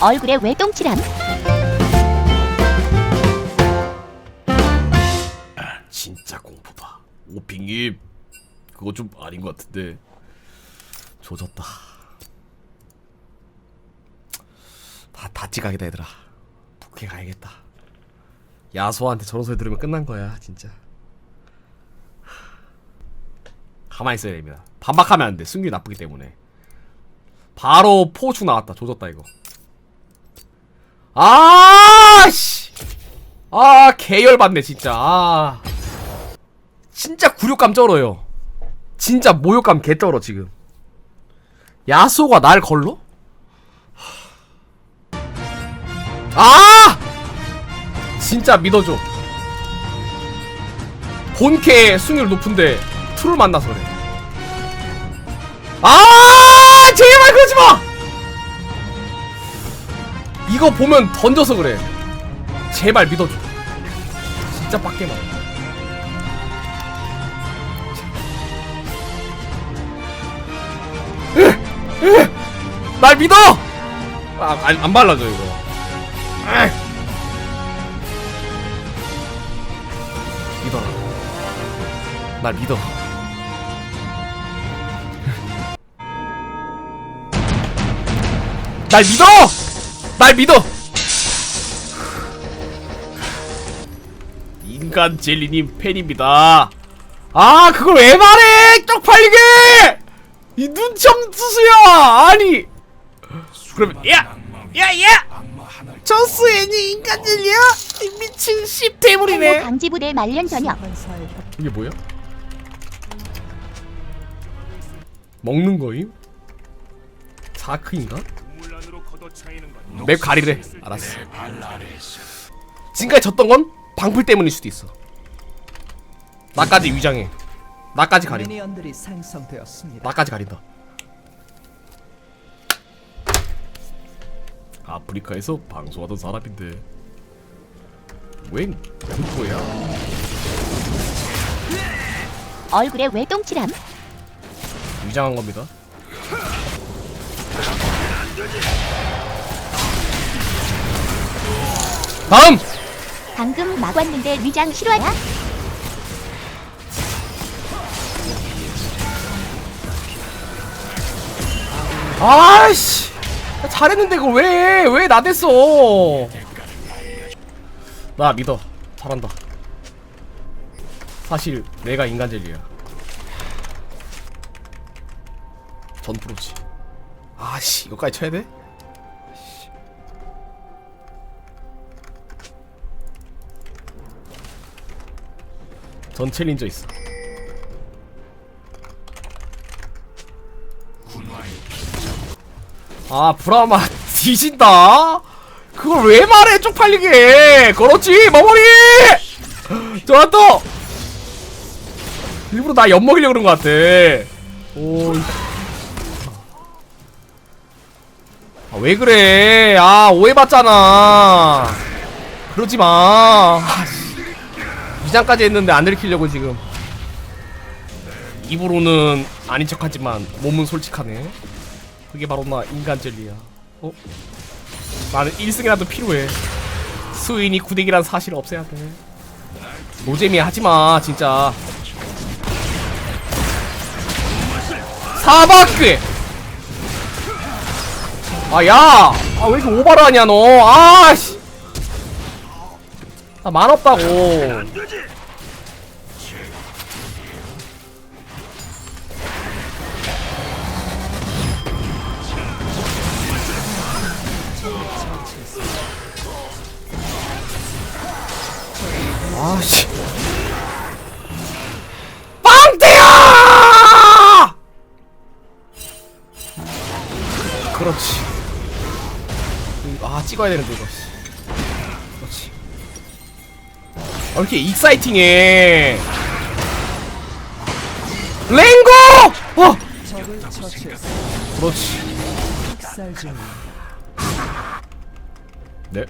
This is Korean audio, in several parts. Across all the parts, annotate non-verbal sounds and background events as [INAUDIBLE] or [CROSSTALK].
얼굴에 왜 똥칠함? 진짜 공포다. 오핑님 그거 좀 아닌 것 같은데 조졌다. 다 다찌 가겠다 얘들아. 북해 가야겠다. 야소한테 저런 소리 들으면 끝난 거야 진짜. 가만히 있어야 됩니다. 반박하면 안 돼. 승률이 나쁘기 때문에. 바로 포축 나왔다. 조졌다 이거. 아 씨. 아 개열받네 진짜. 아. 진짜 굴욕감 쩔어요. 진짜 모욕감 개 쩔어 지금. 야소가 날 걸러? 아! 진짜 믿어줘. 본캐 승률 높은데 트롤 만나서 그래. 아! 제발 그러지 마! 이거 보면 던져서 그래. 제발 믿어줘. 진짜 빡게만. 날 믿어! 아, 안, 안 발라줘, 이거. 믿어라. 날 믿어. 날 믿어! 날 믿어! 인간 젤리님 팬입니다. 아, 그걸 왜 말해! 쪽팔리게! 이 눈치 없는 투수야! 아니! 그러면, 야! 야, 야! 저스 애니 인간 젤리야? 이 미친 씹대물이네. 방지부대 말년 저녁. 이게 뭐야? 먹는 거임? 사크인가? 맵 가리래. 알았어. 지금까지 졌던 건 방풀 때문일 수도 있어. 나까지 위장해. 나까지. 미니언들이 생성되었습니다. 나까지 가린다. 아프리카에서 방송하던 사람인데 웬 공포야? 얼굴에 왜 똥칠함? 위장한 겁니다. 다음! 방금 막 왔는데 위장 실화야? 아씨! 잘했는데 그걸 왜왜 나댔어? 나 믿어. 잘한다. 사실 내가 인간 젤리야. 전 프로지. 아씨 이거까지 쳐야 돼? 전 챌린저 있어. 아 브라마 [LAUGHS] 뒤진다? 그걸 왜 말해 쪽팔리게? 그렇지 머머리! [GASPS] 좋았다 일부러 나 엿먹이려고 그런 것 같아. 오 아, 왜 그래? 아 오해받잖아. 그러지마. 아, 이장까지 했는데 안 들키려고 지금 입으로는 아닌 척하지만 몸은 솔직하네 그게 바로 나 인간 젤리야. 어? 나는 1승이라도 필요해. 수인이 구대기란 사실을 없애야 돼. 노잼이 하지마 진짜. 사바크. 아 야, 아 왜 이렇게 오바를 하냐 너? 아씨. 나만 없다고. 아씨. 빵태야! 그렇지. 아 찍어야 되는데 이거. 씨. 그렇지. 아, 왜 이렇게 익사이팅해? 랭고! 어. 그렇지. 네.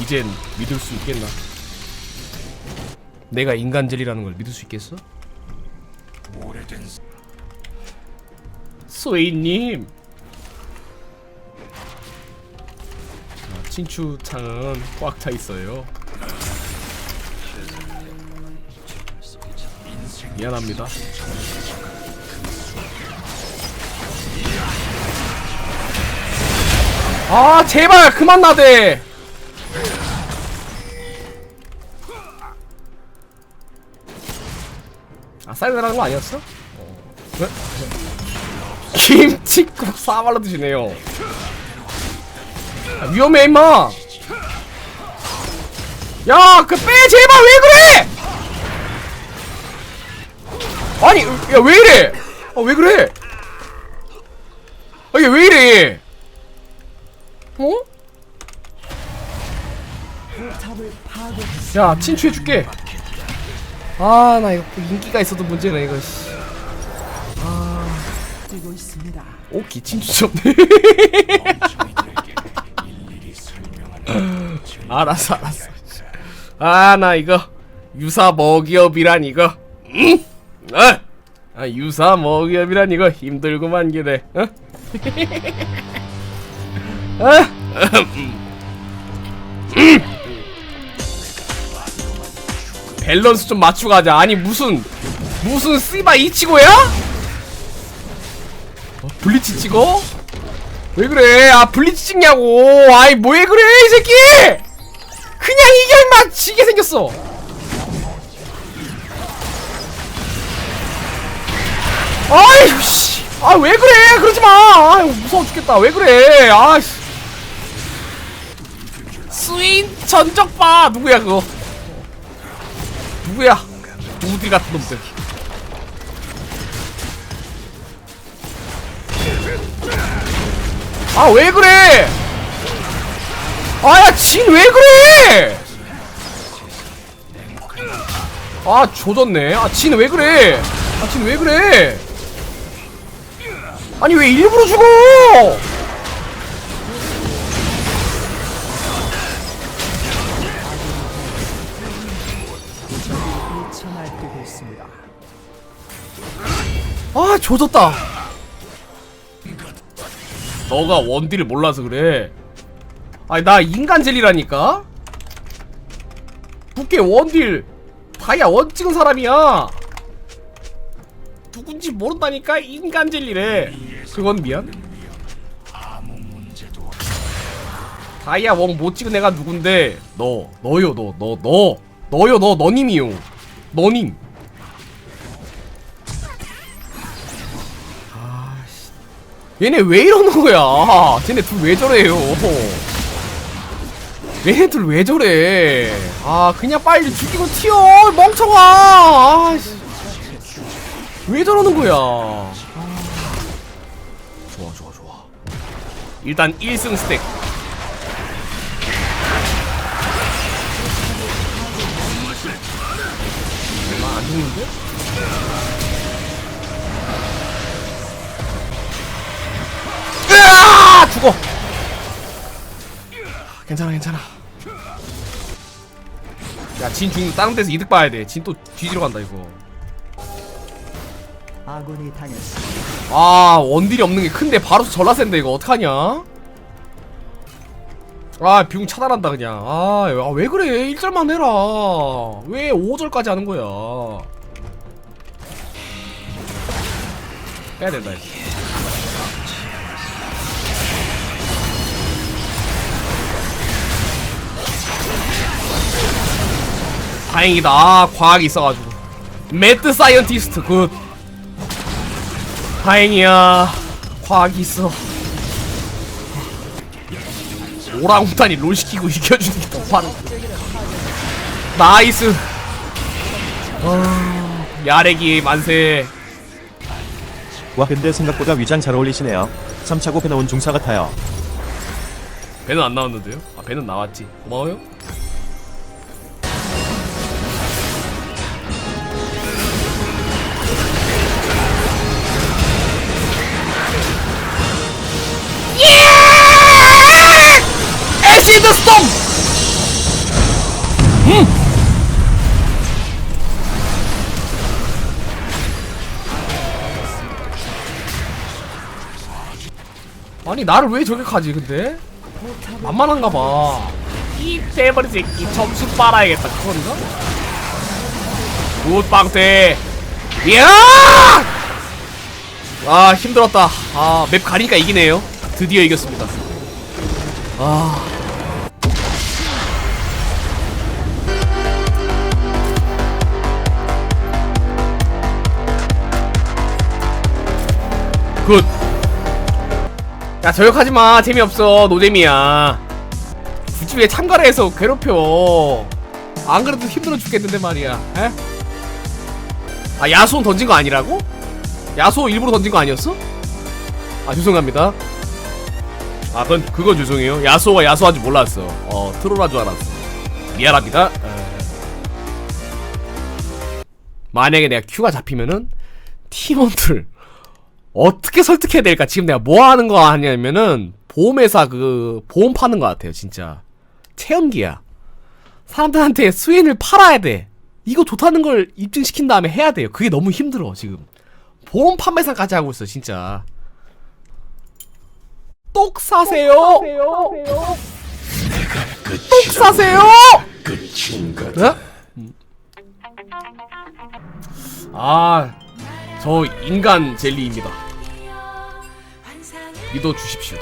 이젠 믿을 수 있겠나? 내가 인간젤이라는 걸 믿을 수 있겠어? 소희님 친추창은 꽉 차 있어요. 미안합니다. 아 제발 그만 나대. 아 사이드라는 거 아니었어? 어. 네? 김치국 사발로 드시네요. 아, 위험해 임마. 야, 그 빼 제발 왜 그래? 아니, 야 왜 이래? 아 왜 그래? 아 이게 왜 이래? 어? 야 친추해줄게. 아 나 이거 인기가 있어도 문제네 이거. 있습니다. 오키 친추 좀. [LAUGHS] [LAUGHS] 알았어 알았어. 아 나 이거 유사 먹이업이란 이거. 응? 아, 아 유사 먹이업이란 이거 힘들구만 기래. 어? 아? [LAUGHS] 밸런스 좀 맞추고 하자. 아니 무슨 무슨 씨바 이치고야? 어, 블리치 찍어? 왜 그래? 아 블리치 찍냐고? 아이 뭐해 그래 이 새끼? 그냥 이겨 임마 지게 생겼어. 아이 씨. 아 왜 그래? 그러지 마. 아 무서워 죽겠다. 왜 그래? 아 씨. 스윈 전적바 누구야 그거? 누구야? 우디 같은 놈들. 아 왜 그래? 아야 진 왜 그래? 아 조졌네. 아 진 왜 그래? 아 진 왜 그래? 아니 왜 일부러 죽어? 아 조졌다. 너가 원딜을 몰라서 그래. 아니 나 인간 젤리라니까. 부캐 원딜 다이아 원 찍은 사람이야. 누군지 모른다니까 인간 젤리래. 그건 미안. 다이아 원 못 찍은 애가 누군데? 너 너요 너 너 너 너 요 너 너님이요. 너님. 얘네 왜 이러는 거야? 쟤네 둘 왜 저래요? 얘네 둘왜 저래? 아 그냥 빨리 죽이고 튀어 멍청아! 아씨. 왜 저러는 거야? 아. 좋아 좋아 좋아. 일단 1승 스택. 얼마 안 죽는데? 괜찮아, 괜찮아. 야, 진 죽는 다른 데서 이득 봐야 돼. 진 또 뒤지러 간다 이거. 아군이 당했습니다. 아, 원딜이 없는 게 큰데 바로 전라 센데 이거 어떡하냐? 아, 비용 차단한다 그냥. 아, 아, 왜 그래? 1절만 해라. 왜 5절까지 하는 거야? 빼야 된다 이거. 다행이다. 아, 과학이 있어가지고. 매드 사이언티스트 굿. 다행이야. 과학이 있어. 오랑우탄이 롤 시키고 이겨주는 게더 빠른. 나이스. 어, 야래기 만세. 와 근데 생각보다 위장 잘 어울리시네요. 3차고 배 나온 중사 같아요. 배는 안 나왔는데요? 아 배는 나왔지. 고마워요. 아니 나를 왜 저격하지 근데? 만만한가 봐. 이 대머리 새끼 점수 빨아야겠다. 그건가? 굿빵대. 이야! 아 힘들었다. 아 맵 가니까 이기네요. 드디어 이겼습니다. 아. 굿. 야 저역하지 마. 재미없어. 노잼이야. 굳이 왜 참가를 해서 괴롭혀? 안 그래도 힘들어 죽겠는데 말이야. 에? 아 야수는 던진 거 아니라고? 야수 일부러 던진 거 아니었어? 아 죄송합니다. 아 그건 그건 죄송해요. 야수가 야수한 줄 몰랐어. 어 트롤한 줄 알았어. 미안합니다. 에. 만약에 내가 큐가 잡히면은 팀원들 어떻게 설득해야 될까? 지금 내가 뭐 하는 거 아니냐면은 보험회사 그 보험 파는 거 같아요, 진짜. 체험기야. 사람들한테 수인을 팔아야 돼. 이거 좋다는 걸 입증시킨 다음에 해야 돼요. 그게 너무 힘들어, 지금. 보험 판매사까지 하고 있어, 진짜. 똑 사세요. 똑 사세요. 네? 음. 아, 저 인간 젤리입니다. 믿어 주십시오.